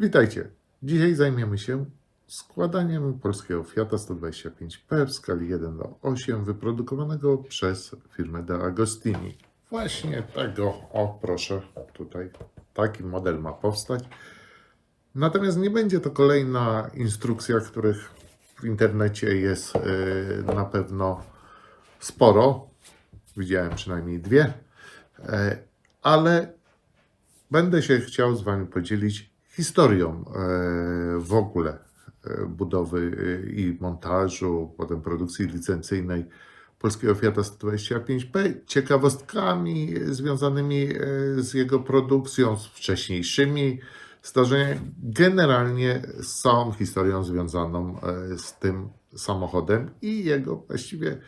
Witajcie. Dzisiaj zajmiemy się składaniem polskiego Fiata 125P w skali 1 do 8 wyprodukowanego przez firmę De Agostini. Właśnie tego, o proszę, tutaj taki model ma powstać. Natomiast nie będzie to kolejna instrukcja, których w internecie jest yy, na pewno sporo. Widziałem przynajmniej dwie, E, ale Będę się chciał z Wami podzielić historią e, w ogóle e, budowy e, i montażu, potem produkcji licencyjnej polskiego Fiata 125P, ciekawostkami związanymi z jego produkcją, z wcześniejszymi zdarzeniami, generalnie z całą historią związaną z tym samochodem i jego właściwie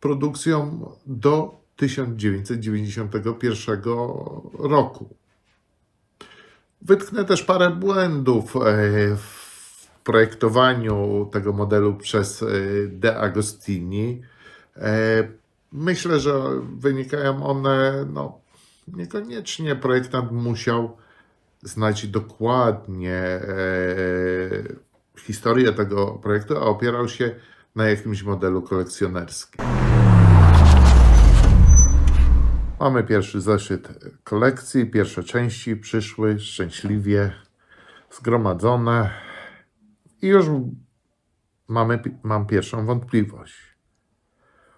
produkcją do 1991 roku. Wytknę też parę błędów e, w projektowaniu tego modelu przez e, De Agostini. E, Myślę, że wynikają one, no, niekoniecznie projektant musiał znać dokładnie historię tego projektu, a opierał się na jakimś modelu kolekcjonerskim. Mamy pierwszy zeszyt kolekcji, pierwsze części przyszły szczęśliwie zgromadzone i już mamy, mam pierwszą wątpliwość.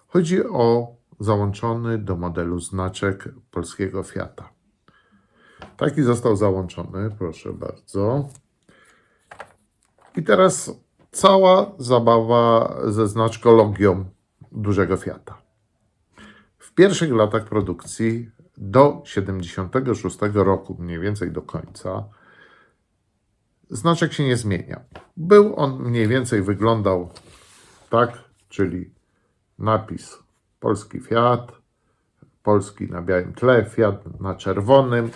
Chodzi o załączony do modelu znaczek polskiego Fiata. Taki został załączony, proszę bardzo. I teraz cała zabawa ze znaczkologią dużego Fiata. Pierwszych latach produkcji do 76 roku, mniej więcej do końca, znaczek się nie zmieniał. Był on mniej więcej wyglądał tak, czyli napis polski Fiat, polski na białym tle, Fiat na czerwonym.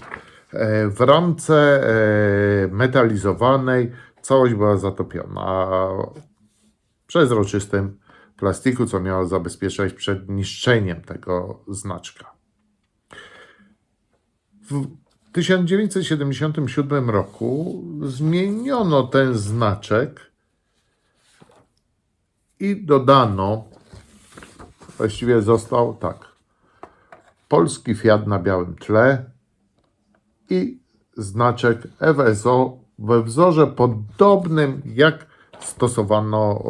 E, W ramce e, metalizowanej całość była zatopiona przezroczystym plastiku, co miało zabezpieczać przed niszczeniem tego znaczka. W 1977 roku zmieniono ten znaczek i dodano, właściwie został tak, polski Fiat na białym tle i znaczek FSO we wzorze podobnym jak stosowano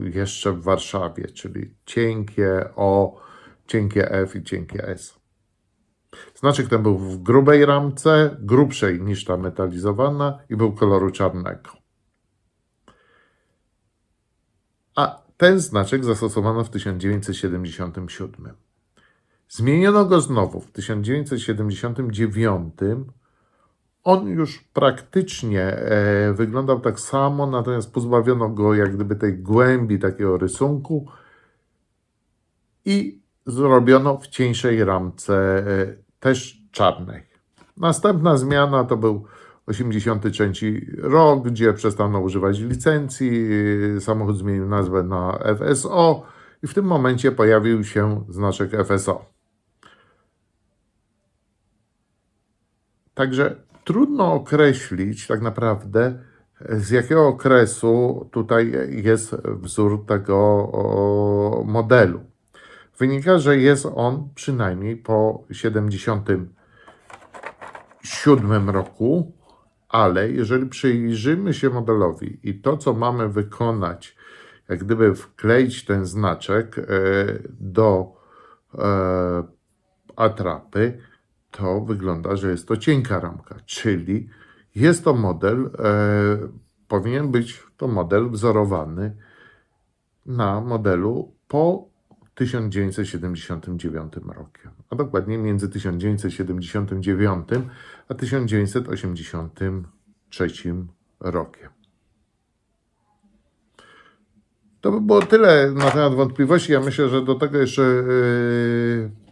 jeszcze w Warszawie, czyli cienkie O, cienkie F i cienkie S. Znaczek ten był w grubej ramce, grubszej niż ta metalizowana i był koloru czarnego. A ten znaczek zastosowano w 1977. Zmieniono go znowu w 1979 on już praktycznie e, wyglądał tak samo, natomiast pozbawiono go jak gdyby tej głębi takiego rysunku i zrobiono w cieńszej ramce, e, też czarnej. Następna zmiana to był 83 rok, gdzie przestano używać licencji, e, samochód zmienił nazwę na FSO i w tym momencie pojawił się znaczek FSO. Także trudno określić tak naprawdę, z jakiego okresu tutaj jest wzór tego modelu. Wynika, że jest on przynajmniej po 77 roku, ale jeżeli przyjrzymy się modelowi i to, co mamy wykonać, jak gdyby wkleić ten znaczek e, do e, atrapy, to wygląda, że jest to cienka ramka, czyli jest to model, e, powinien być to model wzorowany na modelu po 1979 rokiem, a dokładnie między 1979 a 1983 rokiem. To by było tyle na temat wątpliwości. Ja myślę, że do tego jeszcze yy,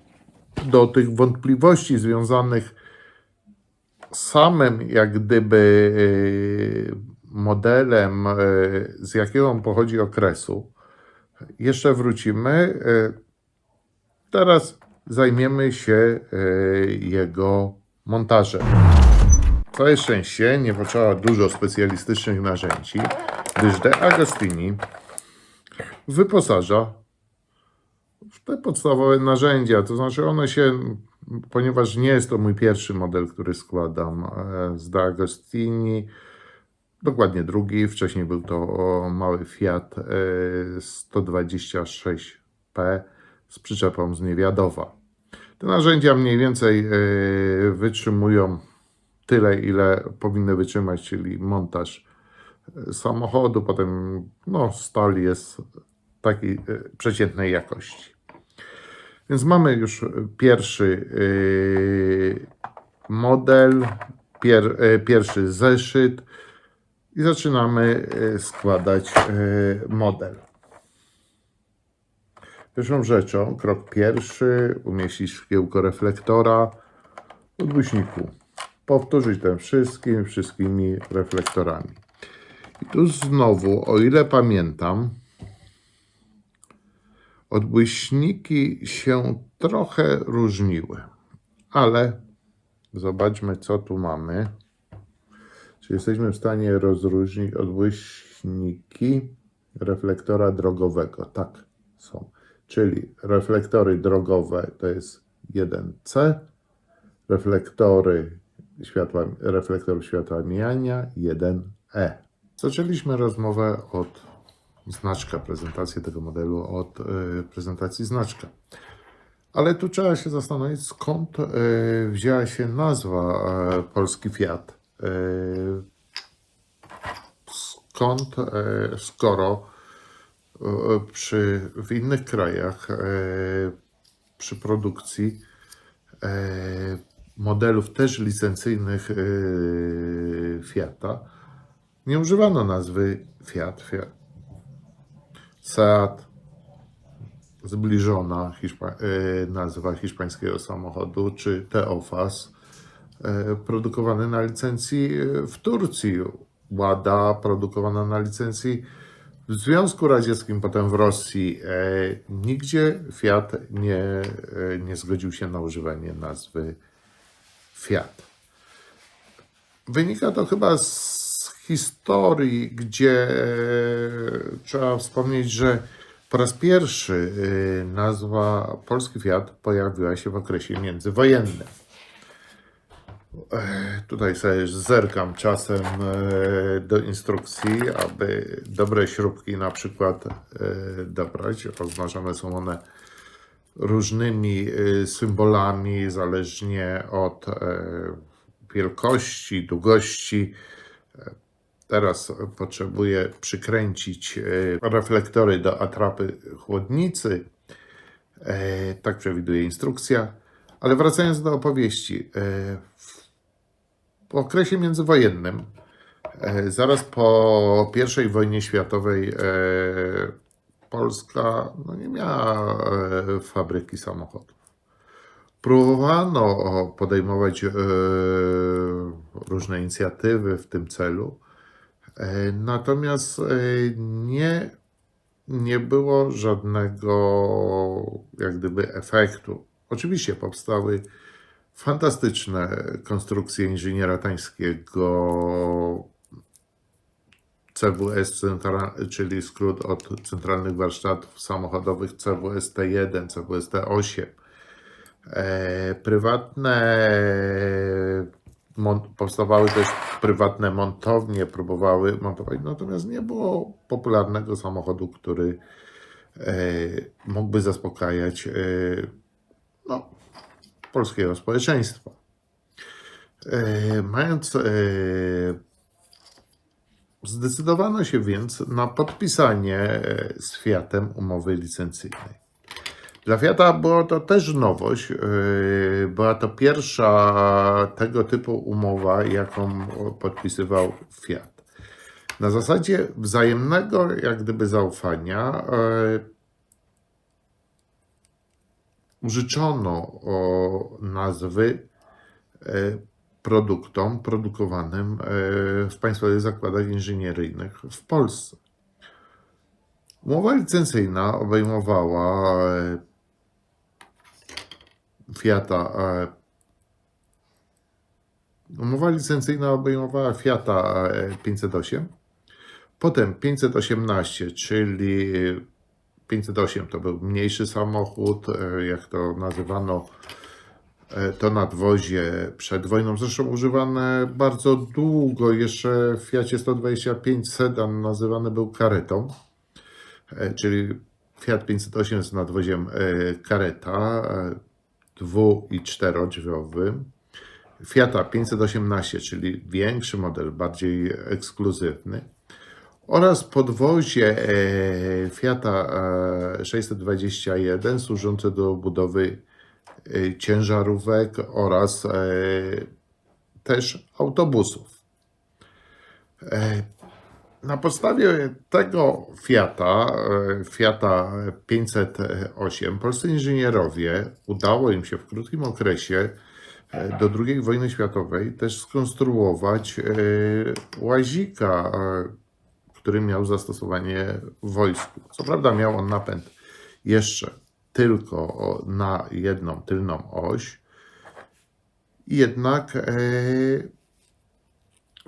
do tych wątpliwości związanych z samym jak gdyby yy, modelem, yy, z jakiego on pochodzi okresu, jeszcze wrócimy. Yy, Teraz zajmiemy się jego montażem. Całe szczęście nie potrzeba dużo specjalistycznych narzędzi, gdyż De Agostini wyposaża te podstawowe narzędzia. To znaczy one się, ponieważ nie jest to mój pierwszy model, który składam e, z De Agostini, dokładnie drugi, wcześniej był to mały Fiat e, 126P z przyczepą z Niewiadowa. Te narzędzia mniej więcej e, wytrzymują tyle, ile powinny wytrzymać, czyli montaż e, samochodu, potem no, stal jest takiej e, przeciętnej jakości. Więc mamy już pierwszy e, model, pier, e, pierwszy zeszyt i zaczynamy e, składać e, model. Pierwszą rzeczą, krok pierwszy, umieścić szkiełko reflektora w odgłośniku. Powtórzyć ten wszystkim, wszystkimi reflektorami. I tu znowu, o ile pamiętam, odbłyśniki się trochę różniły, ale zobaczmy, co tu mamy. Czy jesteśmy w stanie rozróżnić odbłyśniki reflektora drogowego? Tak, są. Czyli reflektory drogowe to jest 1C, reflektory światła, reflektor światła mijania 1E. Zaczęliśmy rozmowę od znaczka, prezentację tego modelu od y, prezentacji znaczka. Ale tu trzeba się zastanowić, skąd y, wzięła się nazwa y, Polski Fiat. Skąd, skoro przy, w innych krajach przy produkcji modelów też licencyjnych Fiata nie używano nazwy Fiat, Fiat. Seat, zbliżona hiszpa- y, nazwa hiszpańskiego samochodu, czy Teofas, y, produkowany na licencji w Turcji. Łada, produkowana na licencji w Związku Radzieckim, potem w Rosji. E, Nigdzie Fiat nie, e, nie zgodził się na używanie nazwy Fiat. Wynika to chyba z historii, gdzie e, trzeba wspomnieć, że po raz pierwszy e, nazwa Polski Fiat pojawiła się w okresie międzywojennym. E, Tutaj sobie zerkam czasem do instrukcji, aby dobre śrubki na przykład dobrać. Oznaczone są one różnymi symbolami, zależnie od wielkości, długości. Teraz potrzebuję przykręcić e, reflektory do atrapy chłodnicy. E, Tak przewiduje instrukcja. Ale wracając do opowieści. e, w- okresie międzywojennym, zaraz po I wojnie światowej, Polska no, nie miała fabryki samochodów. Próbowano podejmować różne inicjatywy w tym celu, natomiast e, nie, nie było żadnego jak gdyby efektu. Oczywiście powstały fantastyczne konstrukcje inżyniera tańskiego, CWS, czyli skrót od Centralnych Warsztatów Samochodowych CWS T1, CWS T8. E, prywatne, powstawały też prywatne montownie, próbowały montować, natomiast nie było popularnego samochodu, który e, mógłby zaspokajać e, no, polskiego społeczeństwa. E, mając e, Zdecydowano się więc na podpisanie e, z Fiatem umowy licencyjnej. Dla Fiata było to też nowość. e, Była to pierwsza tego typu umowa, jaką podpisywał Fiat. Na zasadzie wzajemnego, jak gdyby, zaufania e, użyczono o nazwy e, produktom produkowanym w państwowych zakładach inżynieryjnych w Polsce. Umowa licencyjna obejmowała Fiata e, Umowa licencyjna obejmowała Fiata e, 508, potem 518, czyli 508 to był mniejszy samochód, e, jak to nazywano, e, to nadwozie przed wojną, zresztą używane bardzo długo, jeszcze w Fiacie 125 sedan nazywany był karetą, e, czyli Fiat 508 z nadwoziem e, kareta, e, dwu- i czterodrzwiowym. Fiata 518, czyli większy model, bardziej ekskluzywny. Oraz podwozie e, Fiata e, 621 służące do budowy e, ciężarówek oraz e, też autobusów. Na podstawie tego Fiata, e, Fiata 508, polscy inżynierowie udało im się w krótkim okresie e, do II wojny światowej też skonstruować e, łazika, który miał zastosowanie w wojsku. Co prawda miał on napęd jeszcze tylko na jedną tylną oś, jednak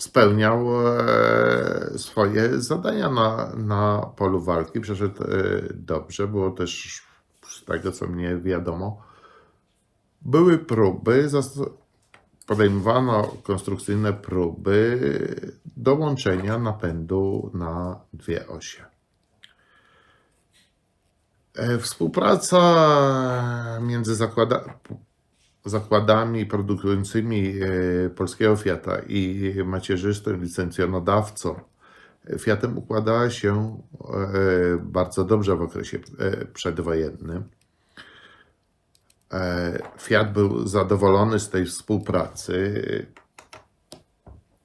spełniał e, swoje zadania na, na polu walki. Przeszedł e, dobrze. Było też, z tego co mnie wiadomo, były próby, podejmowano konstrukcyjne próby dołączenia napędu na dwie osie. E, Współpraca między zakłada, zakładami produkującymi e, polskiego Fiata i macierzystą, licencjonodawcą Fiatem układała się e, bardzo dobrze w okresie e, przedwojennym. Fiat był zadowolony z tej współpracy.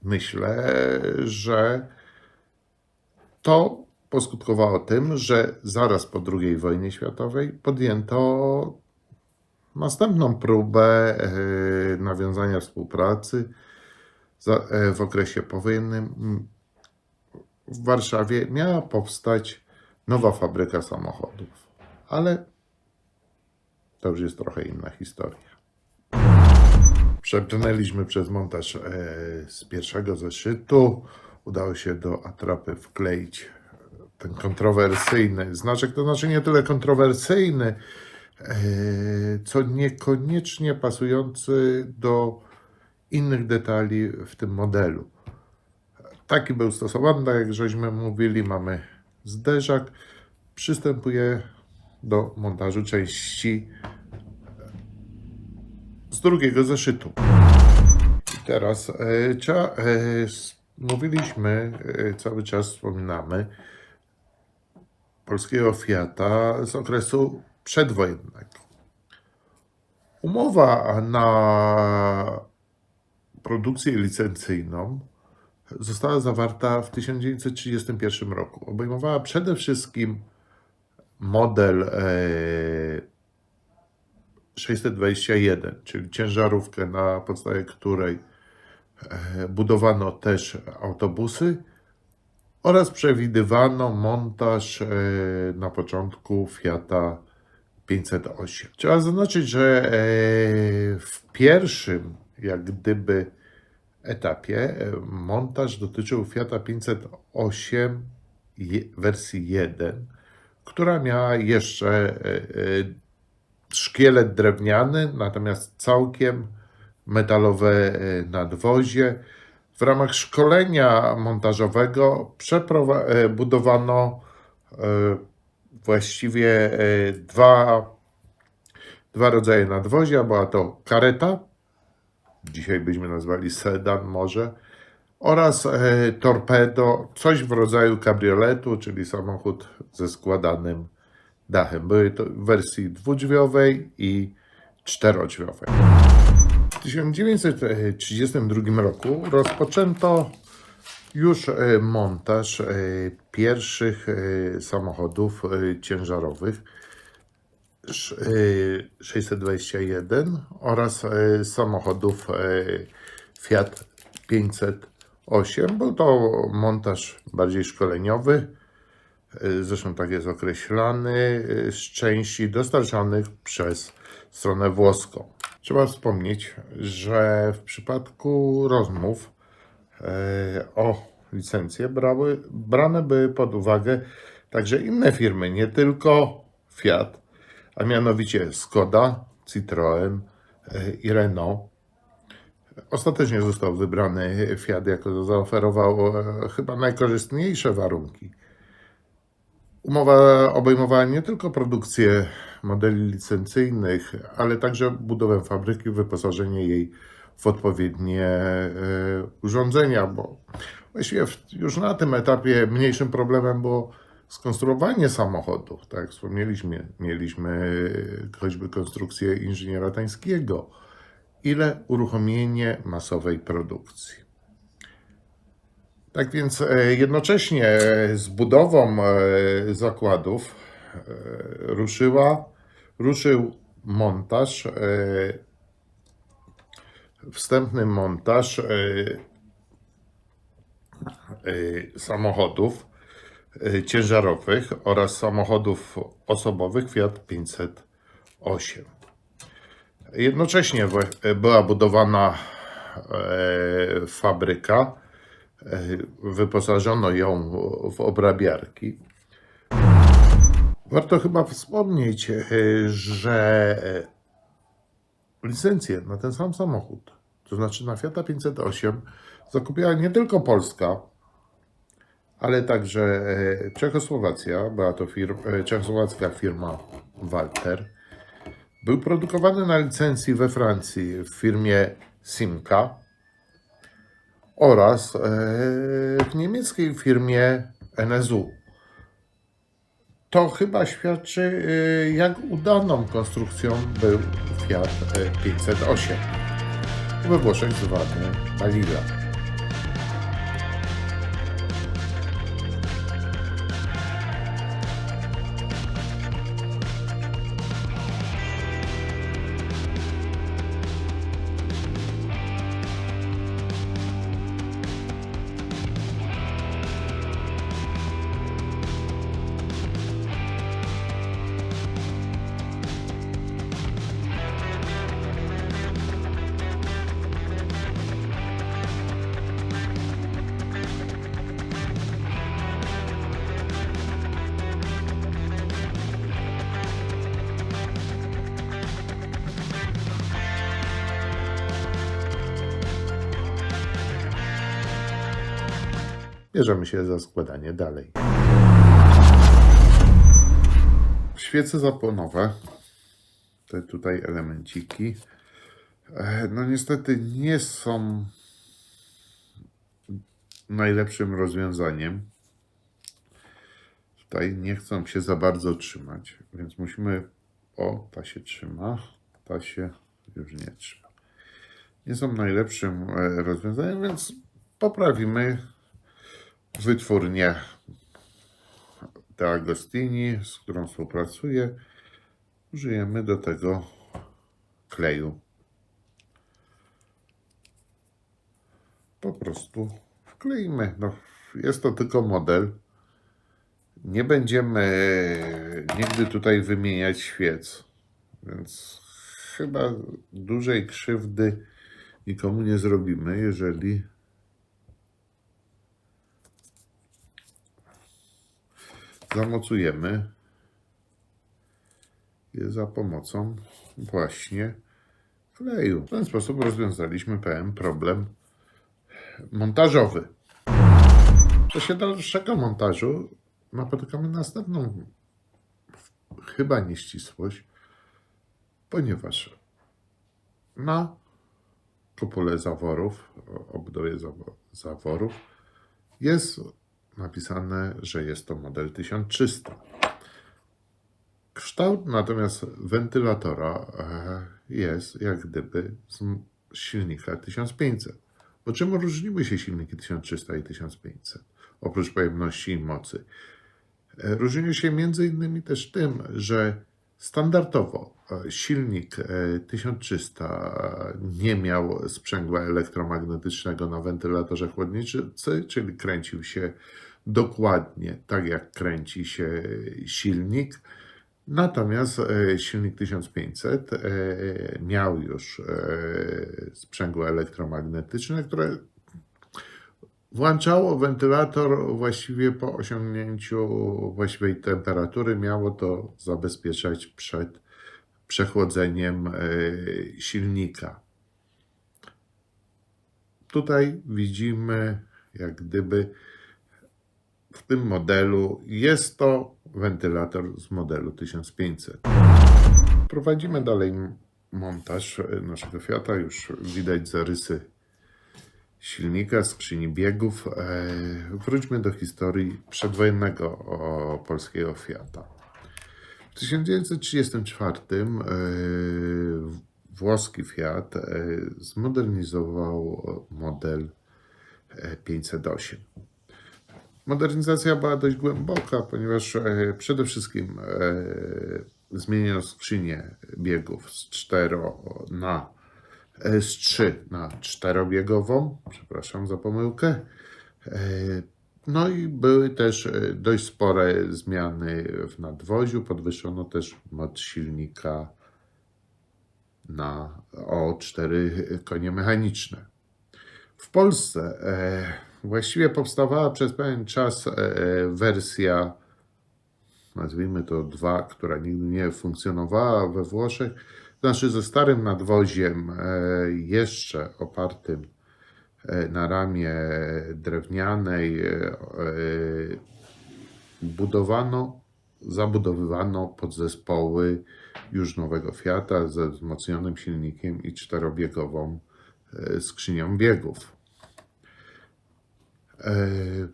Myślę, że to poskutkowało tym, że zaraz po II wojnie światowej podjęto następną próbę e, nawiązania współpracy e, w okresie powojennym. W Warszawie miała powstać nowa fabryka samochodów, ale to już jest trochę inna historia. Przebrnęliśmy przez montaż e, z pierwszego zeszytu. Udało się do atrapy wkleić ten kontrowersyjny znaczek. To znaczy nie tyle kontrowersyjny, co niekoniecznie pasujący do innych detali w tym modelu. Taki był stosowany, tak jak żeśmy mówili, mamy zderzak. Przystępuje do montażu części z drugiego zeszytu. Teraz e, trzeba, e, s- mówiliśmy, e, cały czas wspominamy polskiego Fiata z okresu przedwojennego. Umowa na produkcję licencyjną została zawarta w 1931 roku. Obejmowała przede wszystkim model e, 621, czyli ciężarówkę, na podstawie której e, budowano też autobusy oraz przewidywano montaż e, na początku Fiata 508. Trzeba zaznaczyć, że e, w pierwszym, jak gdyby, etapie e, montaż dotyczył Fiata 508 je- wersji 1, która miała jeszcze e, szkielet drewniany, natomiast całkiem metalowe nadwozie. W ramach szkolenia montażowego budowano właściwie e, dwa, dwa rodzaje nadwozia. Była to kareta, dzisiaj byśmy nazwali sedan może, oraz e, torpedo, coś w rodzaju kabrioletu, czyli samochód ze składanym dachem. Były to w wersji dwudrzwiowej i czterodrzwiowej. W 1932 roku rozpoczęto już e, montaż e, pierwszych e, samochodów ciężarowych sz- e, 621 oraz samochodów Fiat 508. Był to montaż bardziej szkoleniowy, zresztą tak jest określany, z części dostarczanych przez stronę włoską. Trzeba wspomnieć, że w przypadku rozmów o licencje brały, brane były pod uwagę także inne firmy, nie tylko Fiat, a mianowicie Skoda, Citroën e, i Renault. Ostatecznie został wybrany Fiat, jako zaoferował e, chyba najkorzystniejsze warunki. Umowa obejmowała nie tylko produkcję modeli licencyjnych, ale także budowę fabryki, wyposażenie jej w odpowiednie e, urządzenia, bo właściwie już na tym etapie mniejszym problemem było skonstruowanie samochodu. Tak jak wspomnieliśmy, mieliśmy e, choćby konstrukcję inżyniera tańskiego, ile uruchomienie masowej produkcji. Tak więc e, jednocześnie z budową zakładów ruszyła, ruszył montaż, wstępny montaż e, e, samochodów e, ciężarowych oraz samochodów osobowych Fiat 508. Jednocześnie była budowana fabryka, wyposażono ją w obrabiarki. Warto chyba wspomnieć, że licencję na ten sam samochód, to znaczy na Fiata 508, zakupiła nie tylko Polska, ale także e, Czechosłowacja, była to e, czechosłowacka firma Walter. Był produkowany na licencji we Francji w firmie Simca oraz e, w niemieckiej firmie NSU. To chyba świadczy, jak udaną konstrukcją był Fiat e, 508. We Włoszech zwany Balila. Bierzemy się za składanie dalej. Świece zapłonowe, te tutaj elemenciki, e, no niestety nie są najlepszym rozwiązaniem. Tutaj nie chcą się za bardzo trzymać, więc musimy. O, ta się trzyma, ta się już nie trzyma. Nie są najlepszym e, rozwiązaniem, więc poprawimy wytwórnię De Agostini, z którą współpracuję. Użyjemy do tego kleju. Po prostu wkleimy. No, jest to tylko model. Nie będziemy nigdy tutaj wymieniać świec, więc chyba dużej krzywdy nikomu nie zrobimy, jeżeli zamocujemy je za pomocą właśnie kleju. W ten sposób rozwiązaliśmy pewien problem montażowy. W czasie dalszego montażu napotykamy następną chyba nieścisłość, ponieważ na kupole zaworów, obudowie zawo- zaworów jest napisane, że jest to model 1300. Kształt natomiast wentylatora e, jest jak gdyby z silnika 1500. Bo czym różniły się silniki 1300 i 1500? Oprócz pojemności i mocy. E, Różniły się między innymi też tym, że standardowo e, silnik e, 1300 nie miał sprzęgła elektromagnetycznego na wentylatorze chłodnicy, czyli kręcił się dokładnie tak, jak kręci się silnik. Natomiast e, silnik 1500 e, miał już e, sprzęgło elektromagnetyczne, które włączało wentylator właściwie po osiągnięciu właściwej temperatury. Miało to zabezpieczać przed przechłodzeniem silnika. Tutaj widzimy, jak gdyby w tym modelu jest to wentylator z modelu 1500. Prowadzimy dalej montaż e, naszego Fiata. Już widać zarysy silnika, skrzyni biegów. E, Wróćmy do historii przedwojennego polskiego Fiata. W 1934 e, włoski Fiat zmodernizował model e, 508. Modernizacja była dość głęboka, ponieważ e, przede wszystkim e, zmieniono skrzynię biegów z 4 na e, z 3 na czterobiegową, przepraszam za pomyłkę. No i były też dość spore zmiany w nadwoziu. Podwyższono też moc silnika na o 4 konie mechaniczne. W Polsce właściwie powstawała przez pewien czas e, wersja, nazwijmy to 2, która nigdy nie funkcjonowała we Włoszech, znaczy ze starym nadwoziem, e, jeszcze opartym e, na ramie drewnianej, e, e, budowano, zabudowywano podzespoły już nowego Fiata ze wzmocnionym silnikiem i czterobiegową e, skrzynią biegów. E,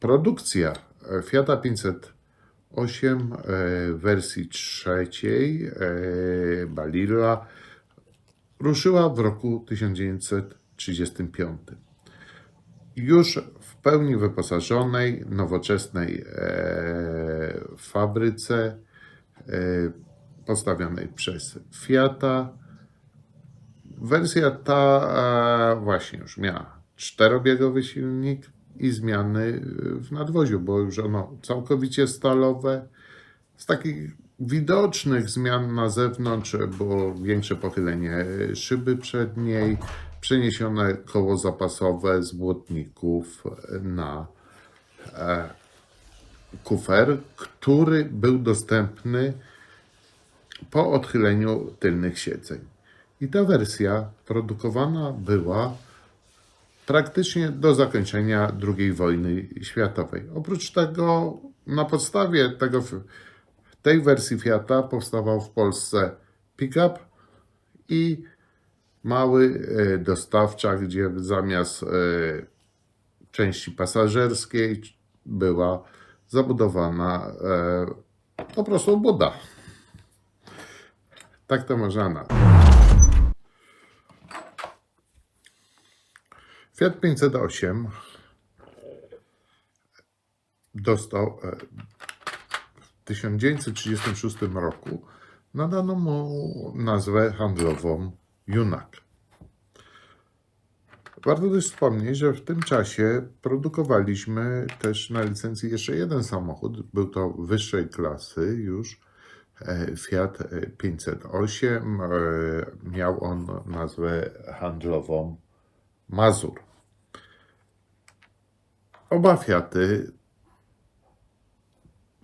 Produkcja e, Fiata 508 e, wersji trzeciej Balilla ruszyła w roku 1935. Już w pełni wyposażonej, nowoczesnej fabryce postawionej przez Fiata. Wersja ta właśnie już miała czterobiegowy silnik i zmiany w nadwoziu, bo już ono całkowicie stalowe. Z takich widocznych zmian na zewnątrz było większe pochylenie szyby przedniej, przeniesione koło zapasowe z błotników na e, kufer, który był dostępny po odchyleniu tylnych siedzeń. I ta wersja produkowana była praktycznie do zakończenia II wojny światowej. Oprócz tego, na podstawie tego, tej wersji Fiata powstawał w Polsce pick-up i mały e, dostawczak, gdzie zamiast e, części pasażerskiej była zabudowana e, po prostu buda. Tak to można nazwać. Fiat 508 dostał e, w 1936 roku nadano mu nazwę handlową Junak. Warto też wspomnieć, że w tym czasie produkowaliśmy też na licencji jeszcze jeden samochód. Był to wyższej klasy już e, Fiat e, 508. E, Miał on nazwę handlową Mazur. Oba Fiaty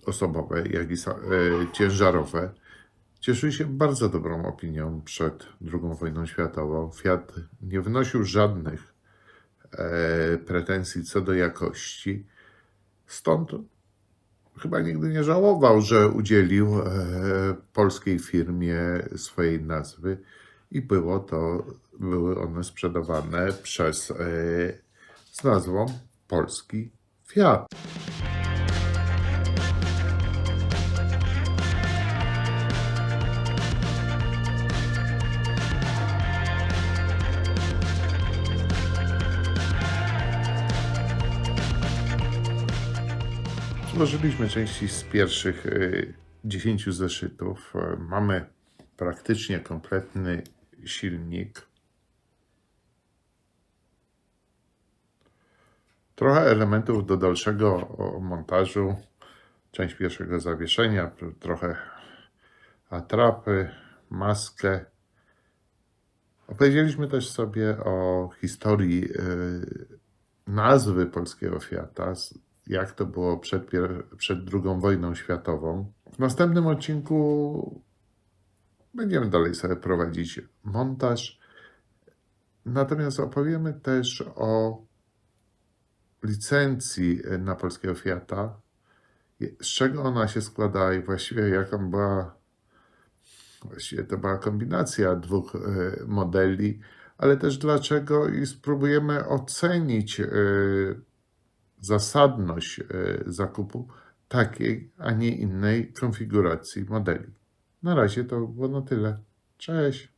osobowe, jak i e, ciężarowe. Cieszyły się bardzo dobrą opinią przed II wojną światową. Fiat nie wnosił żadnych e, pretensji co do jakości, stąd chyba nigdy nie żałował, że udzielił e, polskiej firmie swojej nazwy. I było to, były one sprzedawane przez e, z nazwą Polski Fiat. Złożyliśmy części z pierwszych y, 10 zeszytów. E, Mamy praktycznie kompletny silnik. Trochę elementów do dalszego montażu część pierwszego zawieszenia, tr- trochę atrapy, maskę. Opowiedzieliśmy też sobie o historii y, nazwy polskiego Fiata, jak to było przed, przed II wojną światową. W następnym odcinku będziemy dalej sobie prowadzić montaż. Natomiast opowiemy też o licencji y, na polskiego Fiata, z czego ona się składa i właściwie jaką była, właściwie to była kombinacja dwóch y, modeli, ale też dlaczego i spróbujemy ocenić y, zasadność zakupu takiej, a nie innej konfiguracji modeli. Na razie to było na tyle. Cześć!